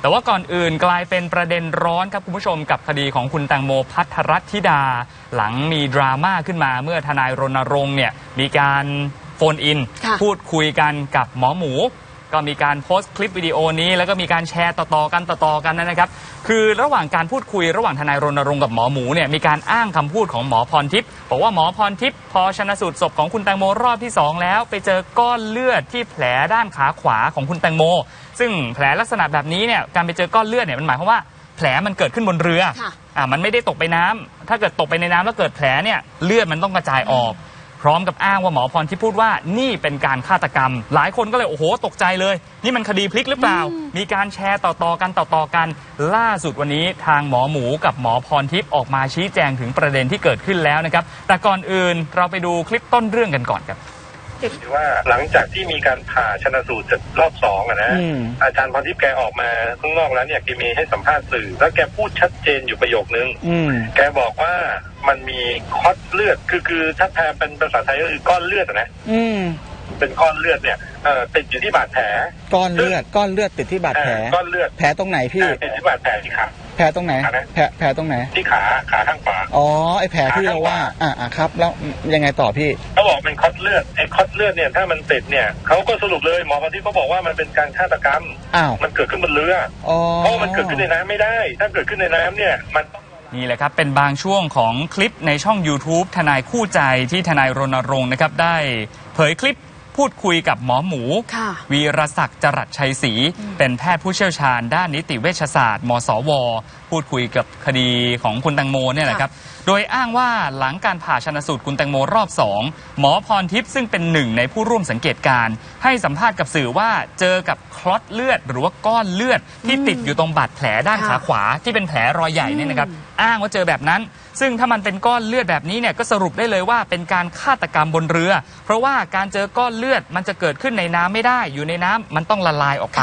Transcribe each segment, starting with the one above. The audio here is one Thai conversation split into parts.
แต่ว่าก่อนอื่นกลายเป็นประเด็นร้อนครับคุณผู้ชมกับคดีของคุณแตงโมพัทรรัตน์ธิดา หลังมีดราม่าขึ้นมาเมื่อทนายรณรงค์เนี่ยมีการโฟนอินค่ะพูดคุยกันกับหมอหมู ก็มีการโพสต์คลิปวิดีโอนี้ แล้วก็มีการแชร์ต่อๆกันต่อๆกันนะครับ คือระหว่างการพูดคุยระหว่างทนายรณรงค์กับหมอหมูเนี่ยมีการอ้างคำพูดของหมอพรทิพย์บอกว่าหมอพรทิพย์พอชนะสูตรศพของคุณแตงโมรอบที่สองแล้ว ไปเจอก้อนเลือดที่แผลด้านขาขวาของคุณแตงโม ซึ่งแผลลักษณะแบบนี้เนี่ยการไปเจอก้อนเลือดเนี่ยมันหมายความว่าแผลมันเกิดขึ้นบนเรือค่ะอ่ามันไม่ได้ตกไปน้ำถ้าเกิดตกไปในน้ำแล้วเกิดแผลเนี่ยเลือดมันต้องกระจายออก พร้อมกับอ้างว่าหมอพรที่พูดว่านี่เป็นการฆาตกรรม หลายคนก็เลยโอ้โหตกใจเลย นี่มันคดีพลิกหรือเปล่า มีการแชร์ต่อๆกันต่อๆกัน ล่าสุดวันนี้ทางหมอหมูกับหมอพรทิพย์ออกมาชี้แจงถึงประเด็นที่เกิดขึ้นแล้วนะครับแต่ก่อนอื่นเราไปดูคลิปต้นเรื่องกันก่อนครับ ที่ว่าหลังจากที่มีการผ่าชนสูตรเสร็จรอบสองอะนะอืมอาจารย์พรทิพย์แกออกมาข้างนอกแล้วเนี่ยแกมีให้สัมภาษณ์สื่อ แล้วแกพูดชัดเจนอยู่ประโยคนึงอืมแกบอกว่ามันมีคอดเลือดคือคือถ้าแปลเป็นภาษาไทยก็คือก้อนเลือดอะนะอืมเป็นก้อนเลือดเนี่ยเอ่อติดอยู่ที่บาดแผลก้อนเลือดก้อนเลือดติดที่บาดแผลเอ่อก้อนเลือดแผลตรงไหนพี่เอ่อติดที่บาดแผลที่ขา แผลตรงไหน อะไร แผลแผลตรงไหน ที่ขาขาข้างขวา อ๋อ ไอแผลที่เราว่า อ่าอ่าครับ แล้วยังไงต่อพี่ เขาบอกเป็นคอดเลือดไอ้คอดเลือดเนี่ยถ้ามันติดเนี่ยเขาก็สรุปเลยหมอพรทิพย์เขาบอกว่ามันเป็นการฆาตกรรม อ้าว มันเกิดขึ้นบนเรืออ๋อ เพราะว่ามันเกิดขึ้นในน้ำไม่ได้ ถ้าเกิดขึ้นในน้ำเนี่ยมันต้องนี่แหละครับ เป็นบางช่วงของคลิปในช่อง YouTube ทนายคู่ใจที่ทนายรณรงค์นะครับ ได้เผยคลิป พูดคุยกับหมอหมูค่ะวีรศักดิ์จรัสชัยศรีเป็นแพทย์ผู้เชี่ยวชาญ ด้านนิติเวชศาสตร์ มสว พูดคุยกับคดีของคุณแตงโมเนี่ยแหละครับ โดยอ้างว่าหลังการผ่าชนสูตรคุณแตงโมรอบสองหมอพรทิพย์ซึ่งเป็นหนึ่งในผู้ร่วมสังเกตการณ์ให้สัมภาษณ์กับสื่อว่าเจอกับคลอตเลือด หรือว่าก้อนเลือดที่ติดอยู่ตรงบาดแผลด้านขาค่ะขวาที่เป็นแผลรอยใหญ่เนี่ยนะครับอ้างว่าเจอแบบนั้น ซึ่งถ้ามันเป็นก้อนเลือดแบบนี้เนี่ยก็สรุปได้เลยว่าเป็นการฆาตกรรมบนเรือ เพราะว่าการเจอก้อนเลือดมันจะเกิดขึ้นในน้ำไม่ได้ อยู่ในน้ำมันต้องละลายออกไป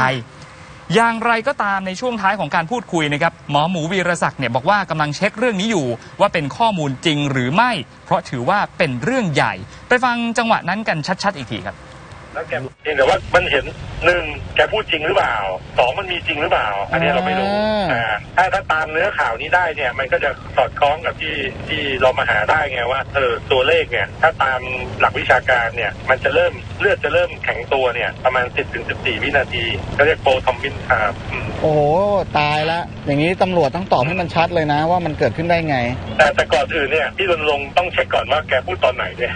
อย่างไรก็ตามในช่วงท้ายของการพูดคุยนะครับหมอหมูวีรศักดิ์เนี่ยบอกว่ากำลังเช็คเรื่องนี้อยู่ ว่าเป็นข้อมูลจริงหรือไม่ เพราะถือว่าเป็นเรื่องใหญ่ ไปฟังจังหวะนั้นกันชัด ๆ อีกทีครับ แล้วแกเพียงแต่ว่ามันเห็นหนึ่งแกพูดจริงหรือเปล่าสองมันมีจริงหรือเปล่า อันนี้เราไม่รู้อ่าอ่าถ้าถ้าตามเนื้อข่าวนี้ได้เนี่ย มันก็จะสอดคล้องกับที่ที่เรามาหาได้ไงว่าเออตัวเลขเนี่ยถ้าตามหลักวิชาการเนี่ย มันจะเริ่มเลือดจะเริ่มแข็งตัวเนี่ยประมาณ 10ถึง14 วินาทีก็เรียกโปรทอมบินอ่าอืมโอ้โหตายละอย่างนี้ตำรวจต้องตอบให้มันชัดเลยนะ ว่ามันเกิดขึ้นได้ไง แต่แต่ก่อนอื่นเนี่ยพี่รณรงค์ต้องเช็คก่อนว่าแกพูดตอนไหนเนี่ย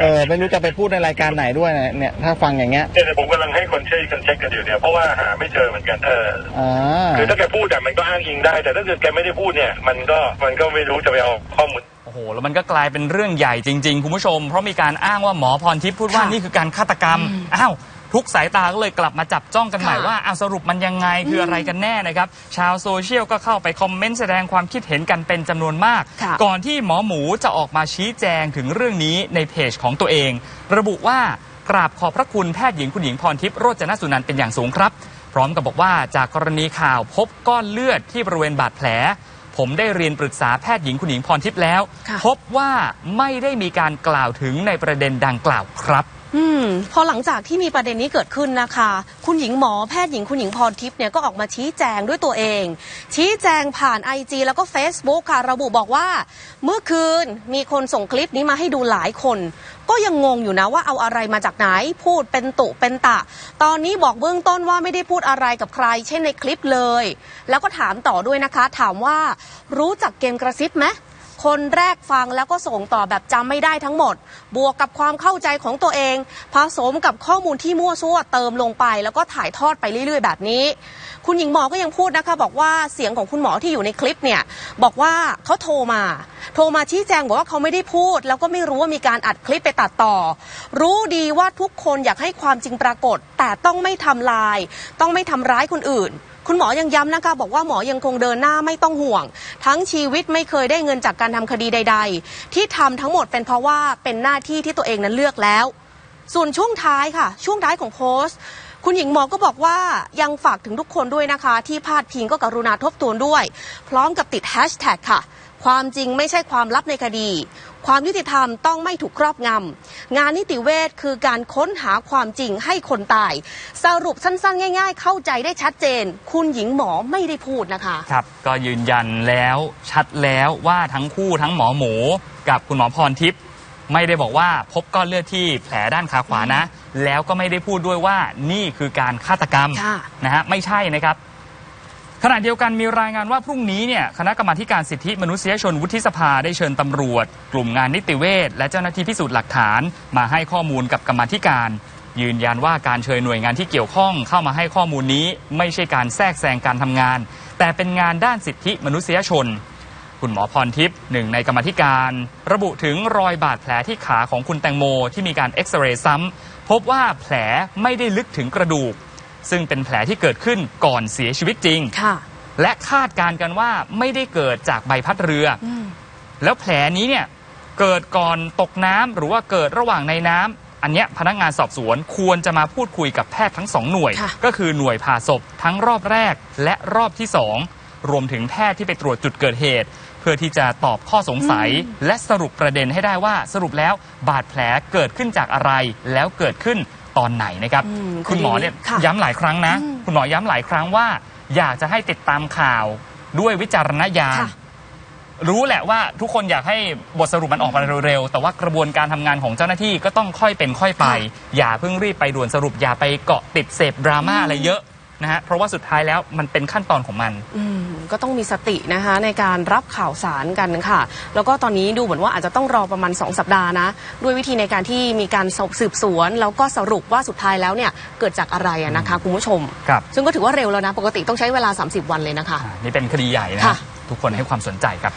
เออไม่รู้จะไปพูดในรายการไหนด้วยนะเนี่ยถ้าฟังอย่างเงี้ยเนี่ยเดี๋ยวผมกำลังให้คนช่วยกันเช็คกันอยู่เนี่ยเพราะว่าหาไม่เจอเหมือนกันเอออ่าคือถ้าแกพูดอะมันก็อ้างอิงได้ แต่ถ้าเกิดแกไม่ได้พูดเนี่ยมันก็มันก็ไม่รู้จะไปเอาข้อมูลโอ้โหแล้วมันก็กลายเป็นเรื่องใหญ่จริง ๆ คุณผู้ชม เพราะมีการอ้างว่าหมอพรทิพย์พูดว่าค่ะนี่คือการฆาตกรรมอ้าว ทุกสายตาก็เลยกลับมาจับจ้องกันใหม่ค่ะว่าอ้าวสรุปมันยังไงคืออะไรกันแน่นะครับ ชาวโซเชียลก็เข้าไปคอมเมนต์แสดงความคิดเห็นกันเป็นจำนวนมากค่ะก่อนที่หมอหมูจะออกมาชี้แจงถึงเรื่องนี้ในเพจของตัวเอง ระบุว่ากราบขอบพระคุณแพทย์หญิงคุณหญิงพรทิพย์โรจนสุนันท์เป็นอย่างสูงครับ พร้อมกับบอกว่าจากกรณีข่าวพบก้อนเลือดที่บริเวณบาดแผลผมได้เรียนปรึกษาแพทย์หญิงคุณหญิงพรทิพย์แล้วค่ะพบว่าไม่ได้มีการกล่าวถึงในประเด็นดังกล่าวครับ อืมพอหลังจากที่มีประเด็นนี้เกิดขึ้นนะคะ คุณหญิงหมอแพทย์หญิงคุณหญิงพรทิพย์เนี่ยก็ออกมาชี้แจงด้วยตัวเอง ชี้แจงผ่าน IG แล้วก็ Facebook ค่ะ ระบุบอกว่า เมื่อคืนมีคนส่งคลิปนี้มาให้ดูหลายคน ก็ยังงงอยู่นะว่าเอาอะไรมาจากไหน พูดเป็นตุเป็นตะ ตอนนี้บอกเบื้องต้นว่าไม่ได้พูดอะไรกับใคร เช่นในคลิปเลย แล้วก็ถามต่อด้วยนะคะ ถามว่ารู้จักเกมกระซิบไหม คนแรกฟังแล้วก็ส่งต่อแบบจำไม่ได้ทั้งหมด บวกกับความเข้าใจของตัวเอง ผสมกับข้อมูลที่มั่วซั่วเติมลงไป แล้วก็ถ่ายทอดไปเรื่อยๆ แบบนี้ คุณหญิงหมอก็ยังพูดนะคะ บอกว่าเสียงของคุณหมอที่อยู่ในคลิปเนี่ยบอกว่าเขาโทรมา โทรมาชี้แจงบอกว่าเขาไม่ได้พูด แล้วก็ไม่รู้ว่ามีการอัดคลิปไปตัดต่อ รู้ดีว่าทุกคนอยากให้ความจริงปรากฏ แต่ต้องไม่ทำลาย ต้องไม่ทำร้ายคนอื่นคุณหมอยังย้ำนะคะ บอกว่าหมอยังคงเดินหน้าไม่ต้องห่วง ทั้งชีวิตไม่เคยได้เงินจากการทำคดีใด ๆ ที่ทำทั้งหมดเป็นเพราะว่าเป็นหน้าที่ที่ตัวเองนั้นเลือกแล้ว ส่วนช่วงท้ายค่ะ ช่วงท้ายของโพสต์ คุณหญิงหมอก็บอกว่ายังฝากถึงทุกคนด้วยนะคะ ที่พลาดพิงก็กรุณาทบทวนด้วย พร้อมกับติดแฮชแท็กค่ะ ความจริงไม่ใช่ความลับในคดี ความยุติธรรมต้องไม่ถูกครอบงำ งานนิติเวชคือการค้นหาความจริงให้คนตาย สรุปสั้นๆ ง่าย ๆ เข้าใจได้ชัดเจน คุณหญิงหมอไม่ได้พูดนะคะ ครับก็ยืนยันแล้วชัดแล้วว่าทั้งคู่ทั้งหมอหมู กับคุณหมอพรทิพย์ไม่ได้บอกว่าพบก้อนเลือดที่แผลด้านขาขวานะ แล้วก็ไม่ได้พูดด้วยว่านี่คือการฆาตกรรมค่ะ นะฮะไม่ใช่นะครับ ขณะเดียวกันมีรายงานว่าพรุ่งนี้เนี่ยคณะกรรมาธิการสิทธิมนุษยชนวุฒิสภาได้เชิญตำรวจ กลุ่มงานนิติเวชและเจ้าหน้าที่พิสูจน์หลักฐาน มาให้ข้อมูลกับกรรมาธิการ ยืนยันว่าการเชิญหน่วยงานที่เกี่ยวข้องเข้ามาให้ข้อมูลนี้ ไม่ใช่การแทรกแซงการทำงาน แต่เป็นงานด้านสิทธิมนุษยชน คุณหมอพรทิพย์หนึ่งในกรรมาธิการ ระบุถึงรอยบาดแผลที่ขาของคุณแตงโมที่มีการเอ็กซเรย์ซ้ำพบว่าแผลไม่ได้ลึกถึงกระดูก ซึ่งเป็นแผลที่เกิดขึ้นก่อนเสียชีวิตจริงค่ะและคาดการณ์กันว่าไม่ได้เกิดจากใบพัดเรือออืมแล้วแผลนี้เนี่ยเกิดก่อนตกน้ำหรือว่าเกิดระหว่างในน้ำอันเนี้ยพนักงานสอบสวนควรจะมาพูดคุยกับแพทย์ทั้งสองหน่วยค่ะก็คือหน่วยผ่าศพทั้งรอบแรกและรอบที่สอง รวมถึงแพทย์ที่ไปตรวจจุดเกิดเหตุ เพื่อที่จะตอบข้อสงสัย และสรุปประเด็นให้ได้ว่าสรุปแล้วบาดแผลเกิดขึ้นจากอะไร แล้วเกิดขึ้นตอนไหนนะครับอืมคุณหมอเนี่ยค่ะย้ำหลายครั้งนะอืมคุณหมอย้ำหลายครั้งว่า อยากจะให้ติดตามข่าวด้วยวิจารณญาณค่ะรู้แหละว่าทุกคนอยากให้บทสรุปมันออกมาเร็วๆ แต่ว่ากระบวนการทำงานของเจ้าหน้าที่ก็ต้องค่อยเป็นค่อยไปค่ะอย่าเพิ่งรีบไปด่วนสรุปอย่าไปเกาะติดเสพดราม่าอะไรเยอะ นะฮะเพราะว่าสุดท้ายแล้วมันเป็นขั้นตอนของมัน อืมก็ต้องมีสตินะคะในการรับข่าวสารกันค่ะ แล้วก็ตอนนี้ดูเหมือนว่าอาจจะต้องรอประมาณ 2 สัปดาห์นะ ด้วยวิธีในการที่มีการสืบสวน แล้วก็สรุปว่าสุดท้ายแล้วเนี่ยเกิดจากอะไรอะนะคะคุณผู้ชม ครับ ซึ่งก็ถือว่าเร็วแล้วนะ ปกติต้องใช้เวลา 30 วันเลยนะคะ อ่านี่เป็นคดีใหญ่นะค่ะ ทุกคนให้ความสนใจครับ